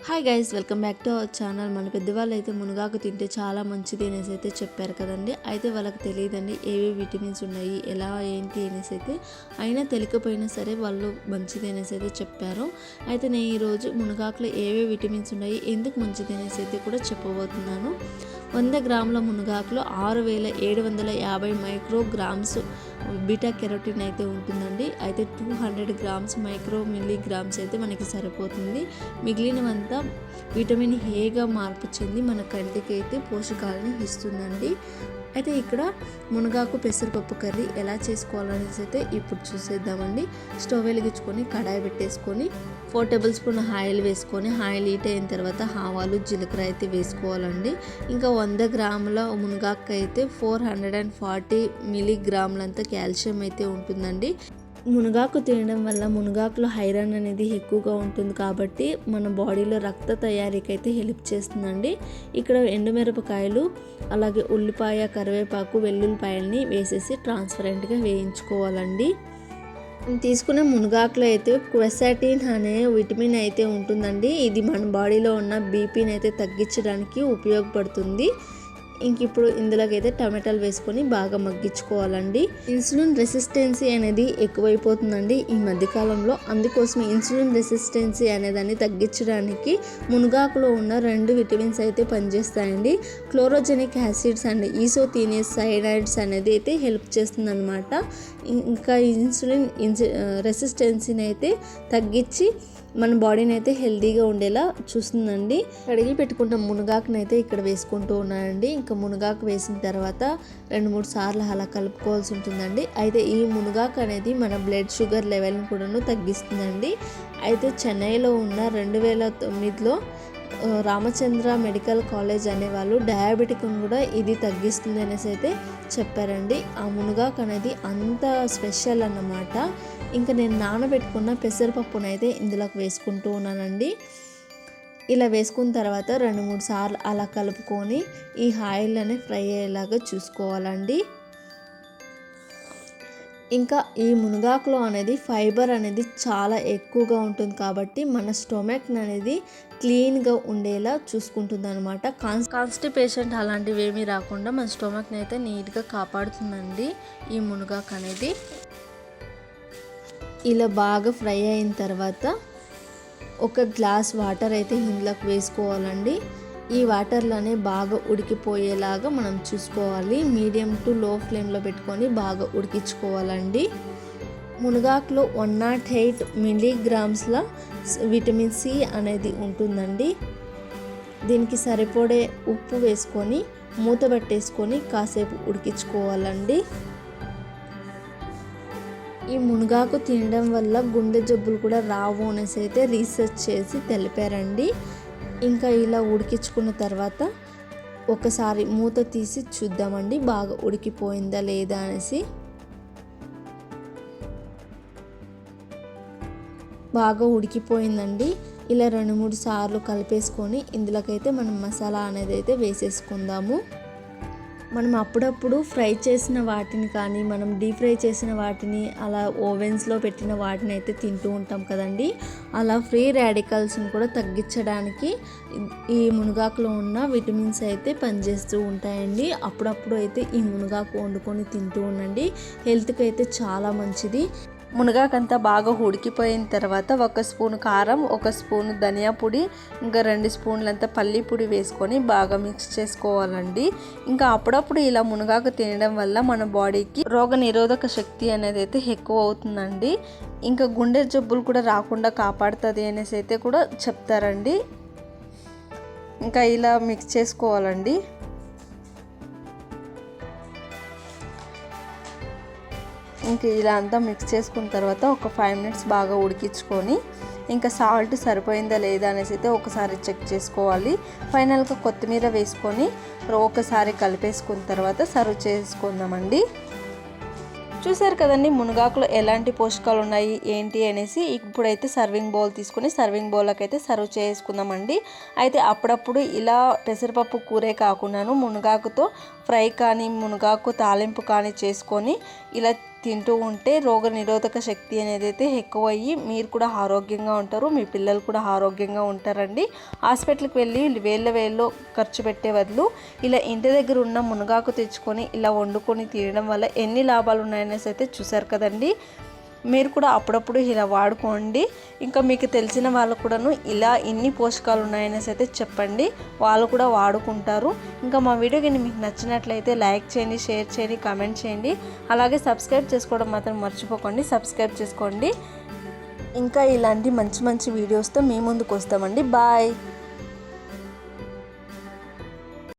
Hi guys welcome back to our channel మన పెద్దవాళ్ళు అయితే మునగాకు తింటే చాలా మంచిది అనేసి అయితే చెప్పారు కదండి. అయితే వాళ్ళకి తెలియదండి ఏవే విటమిన్స్ ఉన్నాయి ఎలా ఏంటి అనేసి అయితే. అయినా తెలియకపోయినా సరే వాళ్ళు మంచిది అనేసి అయితే చెప్పారు. అయితే నేను ఈరోజు మునగాకులో ఏవే విటమిన్స్ ఉన్నాయి ఎందుకు మంచిది అనేసి అయితే కూడా చెప్పబోతున్నాను. వంద గ్రాముల మునగాకులో ఆరు వేల ఏడు వందల యాభై మైక్రోగ్రామ్స్ బీటా కెరోటిన్ అయితే ఉంటుందండి. అయితే two hundred grams micro milligrams అయితే మనకి సరిపోతుంది. మిగిలినవంతా విటమిన్ ఏగా మార్పు చెంది మన కంటికి అయితే పోషకాలను ఇస్తుందండి. అయితే ఇక్కడ మునగాకు పెసరపప్పు కర్రీ ఎలా చేసుకోవాలనేసి అయితే ఇప్పుడు చూసేద్దామండి. స్టవ్ వెలిగించుకొని కడాయి పెట్టేసుకొని ఫోర్ టేబుల్ స్పూన్ ఆయిల్ వేసుకొని ఆయిల్ హీట్ అయిన తర్వాత ఆవాలు జీలకర్ర అయితే వేసుకోవాలండి. ఇంకా వంద గ్రాముల మునగాకు అయితే ఫోర్ హండ్రెడ్ అండ్ ఫార్టీ మిలీగ్రాములంత కాల్షియం అయితే ఉంటుందండి. మునగాకు తినడం వల్ల మునగాకులో ఐరన్ అనేది ఎక్కువగా ఉంటుంది కాబట్టి మన బాడీలో రక్త తయారీకి అయితే హెల్ప్ చేస్తుందండి. ఇక్కడ ఎండుమిరపకాయలు అలాగే ఉల్లిపాయ కరివేపాకు వెల్లుల్లిపాయల్ని వేసేసి ట్రాన్స్పరెంట్గా వేయించుకోవాలండి. తీసుకునే మునగాకులో అయితే క్వెసాటిన్ అనే విటమిన్ అయితే ఉంటుందండి. ఇది మన బాడీలో ఉన్న బీపీని అయితే తగ్గించడానికి ఉపయోగపడుతుంది. ఇంక ఇప్పుడు ఇందులోకి అయితే టమాటాలు వేసుకొని బాగా మగ్గించుకోవాలండి. ఇన్సులిన్ రెసిస్టెన్సీ అనేది ఎక్కువైపోతుందండి ఈ మధ్యకాలంలో. అందుకోసం ఇన్సులిన్ రెసిస్టెన్సీ అనేదాన్ని తగ్గించడానికి మునగాకులో ఉన్న రెండు విటమిన్స్ అయితే పనిచేస్తాయండి. క్లోరోజెనిక్ యాసిడ్స్ అండ్ ఈసోథీనియస్ సైనైడ్స్ అనేది అయితే హెల్ప్ చేస్తుందనమాట ఇంకా ఇన్సులిన్ ఇన్సు రెసిస్టెన్సీని అయితే తగ్గించి మన బాడీని అయితే హెల్తీగా ఉండేలా చూస్తుందండి. కడిగి పెట్టుకున్న మునగాకుని అయితే ఇక్కడ వేసుకుంటూ ఉన్నానండి. ఇంకా మునగాకు వేసిన తర్వాత రెండు మూడు సార్లు అలా కలుపుకోవాల్సి ఉంటుందండి. అయితే ఈ మునగాకు అనేది మన బ్లడ్ షుగర్ లెవెల్ని కూడాను తగ్గిస్తుందండి. అయితే చెన్నైలో ఉన్న రెండు వేల తొమ్మిదిలో రామచంద్ర మెడికల్ కాలేజ్ అనేవాళ్ళు డయాబెటిక్ను కూడా ఇది తగ్గిస్తుంది అనేసి అయితే చెప్పారండి. ఆ మునగాకు అనేది అంత స్పెషల్ అన్నమాట. ఇంకా నేను నానబెట్టుకున్న పెసరపప్పునైతే ఇందులోకి వేసుకుంటూ ఉన్నానండి. ఇలా వేసుకున్న తర్వాత రెండు మూడు సార్లు అలా కలుపుకొని ఈ ఆయిల్లోనే ఫ్రై అయ్యేలాగా చూసుకోవాలండి. ఇంకా ఈ మునగాకులో అనేది ఫైబర్ అనేది చాలా ఎక్కువగా ఉంటుంది కాబట్టి మన స్టొమక్ అనేది క్లీన్గా ఉండేలా చూసుకుంటుంది అనమాట కాన్స్ కాన్స్టిపేషన్ అలాంటివి ఏమీ రాకుండా మన స్టొమక్ని అయితే నీట్గా కాపాడుతుందండి ఈ మునగాకు అనేది ఇలా బాగా ఫ్రై అయిన తర్వాత ఒక గ్లాస్ వాటర్ అయితే ఇందులోకి వేసుకోవాలండి. ఈ వాటర్లోనే బాగా ఉడికిపోయేలాగా మనం చూసుకోవాలి. మీడియం టు లో ఫ్లేమ్లో పెట్టుకొని బాగా ఉడికించుకోవాలండి. మునగాకులో వన్ నాట్ ఎయిట్ మిలీగ్రామ్స్ల విటమిన్ సి అనేది ఉంటుందండి. దీనికి సరిపడే ఉప్పు వేసుకొని మూత పెట్టేసుకొని కాసేపు ఉడికించుకోవాలండి. ఈ మునగాకు తినడం వల్ల గుండె జబ్బులు కూడా రావు అనేసి అయితే రీసెర్చ్ చేసి తెలిపారండి. ఇంకా ఇలా ఉడికించుకున్న తర్వాత ఒకసారి మూత తీసి చూద్దామండి. బాగా ఉడికిపోయిందా లేదా అనేసి. బాగా ఉడికిపోయిందండి. ఇలా రెండు మూడు సార్లు కలిపేసుకొని ఇందులోకైతే మనం మసాలా అనేది అయితే వేసేసుకుందాము. మనం అప్పుడప్పుడు ఫ్రై చేసిన వాటిని కానీ మనం డీప్ ఫ్రై చేసిన వాటిని అలా ఓవెన్స్లో పెట్టిన వాటిని అయితే తింటూ ఉంటాం కదండి. అలా ఫ్రీ రాడికల్స్ని కూడా తగ్గించడానికి ఈ మునగాకులో ఉన్న విటమిన్స్ అయితే పనిచేస్తూ ఉంటాయండి. అప్పుడప్పుడు అయితే ఈ మునగాకు వండుకొని తింటూ ఉండండి. హెల్త్కి అయితే చాలా మంచిది. మునగాకంతా బాగా ఉడికిపోయిన తర్వాత ఒక స్పూన్ కారం ఒక స్పూన్ ధనియా పొడి ఇంకా రెండు స్పూన్లంతా పల్లి పొడి వేసుకొని బాగా మిక్స్ చేసుకోవాలండి. ఇంకా అప్పుడప్పుడు ఇలా మునగాకు తినడం వల్ల మన బాడీకి రోగ నిరోధక శక్తి అనేది అయితే ఎక్కువ అవుతుందండి. ఇంకా గుండె జబ్బులు కూడా రాకుండా కాపాడుతుంది అనేసి అయితే కూడా చెప్తారండి. ఇంకా ఇలా మిక్స్ చేసుకోవాలండి. ఇంక ఇలా అంతా మిక్స్ చేసుకున్న తర్వాత ఒక ఫైవ్ మినిట్స్ బాగా ఉడికించుకొని ఇంకా సాల్ట్ సరిపోయిందా లేదా అనేసి అయితే ఒకసారి చెక్ చేసుకోవాలి. ఫైనల్గా కొత్తిమీర వేసుకొని ఒకసారి కలిపేసుకున్న తర్వాత సర్వ్ చేసుకుందామండి. చూసారు కదండి మునగాకులో ఎలాంటి పోషకాలు ఉన్నాయి ఏంటి అనేసి ఇప్పుడైతే సర్వింగ్ బౌల్ తీసుకొని సర్వింగ్ బౌల్కి అయితే సర్వ్ చేసుకుందామండి. అయితే అప్పుడప్పుడు ఇలా పెసరపప్పు కూరే కాకుండాను మునగాకుతో ఫ్రై కానీ మునగాకు తాలింపు కానీ చేసుకొని ఇలా తింటూ ఉంటే రోగ నిరోధక శక్తి అనేది అయితే ఎక్కువ అయ్యి మీరు కూడా ఆరోగ్యంగా ఉంటారు మీ పిల్లలు కూడా ఆరోగ్యంగా ఉంటారండి. హాస్పిటల్కి వెళ్ళి వేళ్ళ వేళ్ళు ఖర్చు పెట్టే బదులు ఇలా ఇంటి దగ్గర ఉన్న మునగాకు తెచ్చుకొని ఇలా వండుకొని తినడం వల్ల ఎన్ని లాభాలు ఉన్నాయనేసి అయితే చూసారు కదండి. మీరు కూడా అప్పుడప్పుడు ఇలా వాడుకోండి. ఇంకా మీకు తెలిసిన వాళ్ళు కూడాను ఇలా ఇన్ని పోషకాలు ఉన్నాయనేసి అయితే చెప్పండి. వాళ్ళు కూడా వాడుకుంటారు. ఇంకా మా వీడియో కానీ మీకు నచ్చినట్లయితే లైక్ చేయండి షేర్ చేయండి కామెంట్ చేయండి. అలాగే సబ్స్క్రైబ్ చేసుకోవడం మాత్రం మర్చిపోకండి. సబ్స్క్రైబ్ చేసుకోండి. ఇంకా ఇలాంటి మంచి మంచి వీడియోస్తో మీ ముందుకు వస్తామండి. బాయ్.